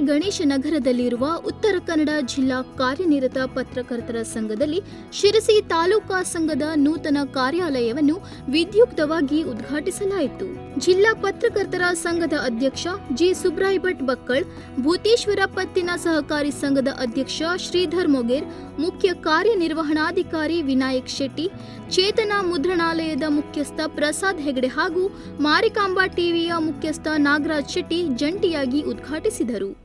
ಗಣೇಶ ನಗರದಲ್ಲಿರುವ ಉತ್ತರ ಕನ್ನಡ ಜಿಲ್ಲಾ ಕಾರ್ಯನಿರತ ಪತ್ರಕರ್ತರ ಸಂಘದಲ್ಲಿ ಶಿರಸಿ ತಾಲೂಕಾ ಸಂಘದ ನೂತನ ಕಾರ್ಯಾಲಯವನ್ನು ವಿದ್ಯುಕ್ತವಾಗಿ ಉದ್ಘಾಟಿಸಲಾಯಿತು. ಜಿಲ್ಲಾ ಪತ್ರಕರ್ತರ ಸಂಘದ ಅಧ್ಯಕ್ಷ ಜಿ. ಸುಬ್ರಾಯ್ ಭಟ್ ಬಕ್ಕಳ್, ಭೂತೇಶ್ವರ ಪತ್ತಿನ ಸಹಕಾರಿ ಸಂಘದ ಅಧ್ಯಕ್ಷ ಶ್ರೀಧರ್ ಮೊಗೇರ್, ಮುಖ್ಯ ಕಾರ್ಯನಿರ್ವಹಣಾಧಿಕಾರಿ ವಿನಾಯಕ್ ಶೆಟ್ಟಿ, ಚೇತನ ಮುದ್ರಣಾಲಯದ ಮುಖ್ಯಸ್ಥ ಪ್ರಸಾದ್ ಹೆಗಡೆ ಹಾಗೂ ಮಾರಿಕಾಂಬಾ ಟಿವಿಯ ಮುಖ್ಯಸ್ಥ ನಾಗರಾಜ್ ಶೆಟ್ಟಿ ಜಂಟಿಯಾಗಿ ಉದ್ಘಾಟಿಸಿದರು.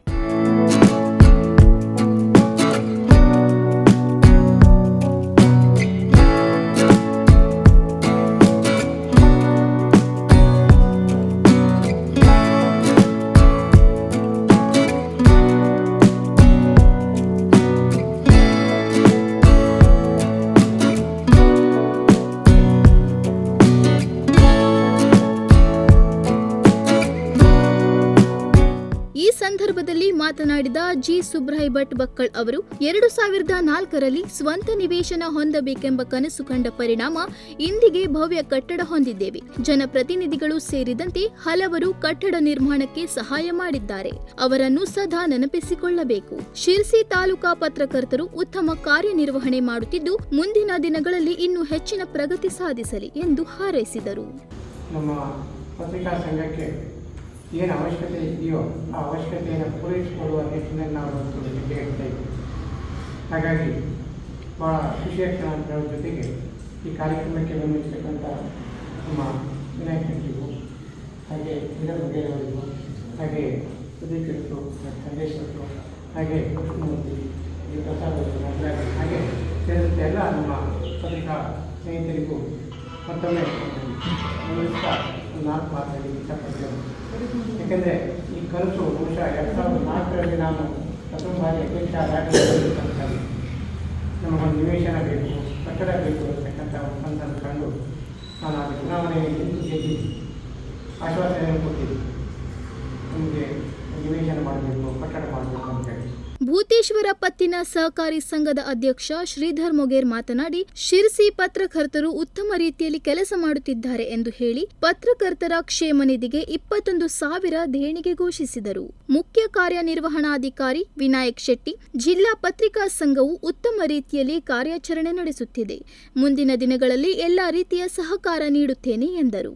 ಸಂದರ್ಭದಲ್ಲಿ ಮಾತನಾಡಿದ ಜಿ. ಸುಬ್ರಾಯ್ ಭಟ್ ಬಕ್ಕಳ್ ಅವರು, ಎರಡು ಸಾವಿರದ ನಾಲ್ಕರಲ್ಲಿ ಸ್ವಂತ ನಿವೇಶನ ಹೊಂದಬೇಕೆಂಬ ಕನಸು ಕಂಡ ಪರಿಣಾಮ ಇಂದಿಗೆ ಭವ್ಯ ಕಟ್ಟಡ ಹೊಂದಿದ್ದೇವೆ. ಜನಪ್ರತಿನಿಧಿಗಳು ಸೇರಿದಂತೆ ಹಲವರು ಕಟ್ಟಡ ನಿರ್ಮಾಣಕ್ಕೆ ಸಹಾಯ ಮಾಡಿದ್ದಾರೆ. ಅವರನ್ನು ಸದಾ ನೆನಪಿಸಿಕೊಳ್ಳಬೇಕು. ಶಿರ್ಸಿ ತಾಲೂಕಾ ಪತ್ರಕರ್ತರು ಉತ್ತಮ ಕಾರ್ಯನಿರ್ವಹಣೆ ಮಾಡುತ್ತಿದ್ದು, ಮುಂದಿನ ದಿನಗಳಲ್ಲಿ ಇನ್ನೂ ಹೆಚ್ಚಿನ ಪ್ರಗತಿ ಸಾಧಿಸಲಿ ಎಂದು ಹಾರೈಸಿದರು. ನಮ್ಮ ಪತ್ರಿಕಾ ಸಂಘಕ್ಕೆ ಏನು ಅವಶ್ಯಕತೆ ಇದೆಯೋ ಆ ಅವಶ್ಯಕತೆಯನ್ನು ಪೂರೈಸಿಕೊಳ್ಳುವ ನಿಟ್ಟಿನಲ್ಲಿ ನಾವು ಇವತ್ತು ಜೊತೆಗೆ ಇದ್ದೀವಿ ಹಾಗಾಗಿ ಭಾಳ ಖುಷಿಯ ಕ್ಷಣ ಜೊತೆಗೆ ಈ ಕಾರ್ಯಕ್ರಮಕ್ಕೆ ಗಮನಿಸತಕ್ಕಂಥ ನಮ್ಮ ವಿನಾಯಕ ಶೆಟ್ಟಿಗೂ ಹಾಗೆ ಇಂದರ್ ಬಗೆಯವರಿಗೂ ಹಾಗೆ ಸುದೀಕರಿಸು ಸಂದೇಶರು ಹಾಗೆ ಕೃಷ್ಣಮೂರ್ತಿ ಈ ಪ್ರಸಾದ್ ಹಾಗೆ ಸೇರಿದಂತೆ ಎಲ್ಲ ನಮ್ಮ ಪತ್ರಿಕಾ ಸ್ನೇಹಿತರಿಗೂ ಮತ್ತೊಮ್ಮೆ ನಾಲ್ಕು ಮಾತಾಡಿ ಇಷ್ಟಪಡ್ತೇನೆ. ಯಾಕೆಂದರೆ ಈ ಕನಸು ಬಹುಶಃ ಎರಡು ಸಾವಿರದ ನಾಲ್ಕರಲ್ಲಿ ನಾನು ಪ್ರಥಮ ಬಾರಿ ಅಧ್ಯಕ್ಷ ಆದಾಗ ನಮಗೊಂದು ನಿವೇಶನ ಬೇಕು ಕಟ್ಟಡ ಬೇಕು ಅಂತಕ್ಕಂಥ ಕನಸನ್ನು ಕಂಡು ನಾನು ಆ ಚುನಾವಣೆಯಲ್ಲಿ ಗೆದ್ದು, ಆಶ್ವಾಸನೆಯನ್ನು ಕೊಟ್ಟಿದ್ದೆ. ನಿಮಗೆ ನಿವೇಶನ ಮಾಡಬೇಕು ಕಟ್ಟಡ ಮಾಡಬೇಕು ಅಂತ ಹೇಳಿ. ಭೂತೇಶ್ವರ ಪತ್ತಿನ ಸಹಕಾರಿ ಸಂಘದ ಅಧ್ಯಕ್ಷ ಶ್ರೀಧರ್ ಮೊಗೇರ್ ಮಾತನಾಡಿ, ಶಿರ್ಸಿ ಪತ್ರಕರ್ತರು ಉತ್ತಮ ರೀತಿಯಲ್ಲಿ ಕೆಲಸ ಮಾಡುತ್ತಿದ್ದಾರೆ ಎಂದು ಹೇಳಿ, ಪತ್ರಕರ್ತರ ಕ್ಷೇಮ ನಿಧಿಗೆ ಇಪ್ಪತ್ತೊಂದು ಸಾವಿರ ದೇಣಿಗೆ ಘೋಷಿಸಿದರು. ಮುಖ್ಯ ಕಾರ್ಯನಿರ್ವಹಣಾಧಿಕಾರಿ ವಿನಾಯಕ್ ಶೆಟ್ಟಿ, ಜಿಲ್ಲಾ ಪತ್ರಿಕಾ ಸಂಘವು ಉತ್ತಮ ರೀತಿಯಲ್ಲಿ ಕಾರ್ಯಾಚರಣೆ ನಡೆಸುತ್ತಿದೆ. ಮುಂದಿನ ದಿನಗಳಲ್ಲಿ ಎಲ್ಲಾ ರೀತಿಯ ಸಹಕಾರ ನೀಡುತ್ತೇನೆ ಎಂದರು.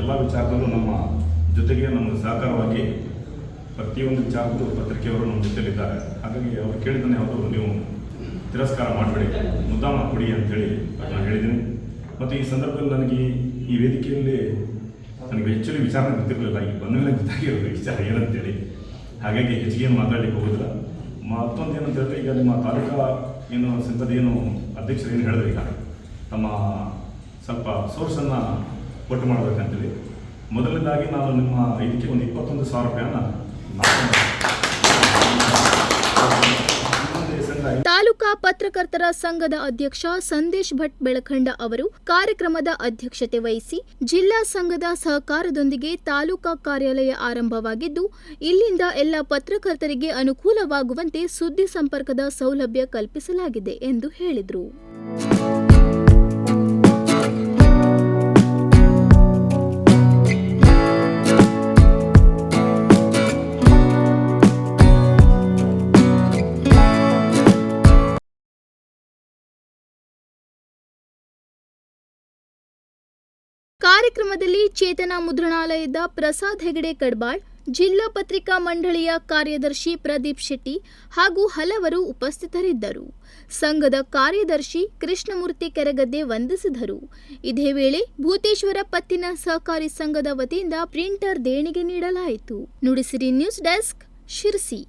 ಎಲ್ಲ ವಿಚಾರದಲ್ಲೂ ನಮ್ಮ ಜೊತೆಗೆ ನಮಗೆ ಸಹಕಾರವಾಗಿ ಪ್ರತಿಯೊಂದು ಚಾಕು ಪತ್ರಿಕೆಯವರು ನಮ್ಮ ಜೊತೆಲಿದ್ದಾರೆ. ಹಾಗಾಗಿ ಅವ್ರು ಕೇಳಿದ್ದಾನೆ ಅವರು ನೀವು ತಿರಸ್ಕಾರ ಮಾಡಬೇಡಿ. ಮುದ್ದಾಮ ಕೊಡಿ ಅಂತೇಳಿ ನಾನು ಹೇಳಿದ್ದೀನಿ. ಮತ್ತು ಈ ಸಂದರ್ಭದಲ್ಲಿ ನನಗೆ ಈ- ವೇದಿಕೆಯಲ್ಲಿ ನನಗೆ ಹೆಚ್ಚು ವಿಚಾರ ಗೊತ್ತಿರಲಿಲ್ಲ. ಈಗ ಬಂದ ಮೇಲೆ ಗೊತ್ತಾಗಿರೋದು ವಿಚಾರ ಏನಂತೇಳಿ. ಹಾಗಾಗಿ ಹೆಚ್ಚಿಗೆ ಏನು ಮಾತಾಡಲಿಕ್ಕೆ ಹೋಗೋದಿಲ್ಲ. ಮತ್ತೊಂದು ಏನಂತ ಹೇಳಿದ್ರೆ, ಈಗ ನಿಮ್ಮ ತಾಲೂಕಾ ಏನು ಸಂಸದ ಏನು ಅಧ್ಯಕ್ಷರು ಏನು ಹೇಳಿದ್ರು ಈಗ ತಮ್ಮ ಸ್ವಲ್ಪ ಸೋರ್ಸನ್ನು ಒಟ್ಟು ಮಾಡಬೇಕಂತೇಳಿ. ಮೊದಲನೇದಾಗಿ ನಾನು ನಿಮ್ಮ ಇದಕ್ಕೆ ಒಂದು ಇಪ್ಪತ್ತೊಂದು ಸಾವಿರ ರೂಪಾಯಿಯನ್ನ ತಾಲೂಕಾ ಪತ್ರಕರ್ತರ ಸಂಘದ ಅಧ್ಯಕ್ಷ ಸಂದೇಶ್ ಭಟ್ ಬೆಳಖಂಡ ಅವರು ಕಾರ್ಯಕ್ರಮದ ಅಧ್ಯಕ್ಷತೆ ವಹಿಸಿ ಜಿಲ್ಲಾ ಸಂಘದ ಸಹಕಾರದೊಂದಿಗೆ ತಾಲೂಕಾ ಕಾರ್ಯಾಲಯ ಆರಂಭವಾಗಿದ್ದು, ಇಲ್ಲಿಂದ ಎಲ್ಲ ಪತ್ರಕರ್ತರಿಗೆ ಅನುಕೂಲವಾಗುವಂತೆ ಸುದ್ದಿ ಸಂಪರ್ಕದ ಸೌಲಭ್ಯ ಕಲ್ಪಿಸಲಾಗಿದೆ ಎಂದು ಹೇಳಿದರು. ಕಾರ್ಯಕ್ರಮದಲ್ಲಿ ಚೇತನ ಮುದ್ರಣಾಲಯದ ಪ್ರಸಾದ್ ಹೆಗಡೆ ಕಡ್ಬಾಳ್, ಜಿಲ್ಲಾ ಪತ್ರಿಕಾ ಮಂಡಳಿಯ ಕಾರ್ಯದರ್ಶಿ ಪ್ರದೀಪ್ ಶೆಟ್ಟಿ ಹಾಗೂ ಹಲವರು ಉಪಸ್ಥಿತರಿದ್ದರು. ಸಂಘದ ಕಾರ್ಯದರ್ಶಿ ಕೃಷ್ಣಮೂರ್ತಿ ಕೆರಗದ್ದೆ ವಂದಿಸಿದರು. ಇದೇ ವೇಳೆ ಭೂತೇಶ್ವರ ಪತ್ತಿನ ಸಹಕಾರಿ ಸಂಘದ ವತಿಯಿಂದ ಪ್ರಿಂಟರ್ ದೇಣಿಗೆ ನೀಡಲಾಯಿತು. Nudisiri news desk Sirsi.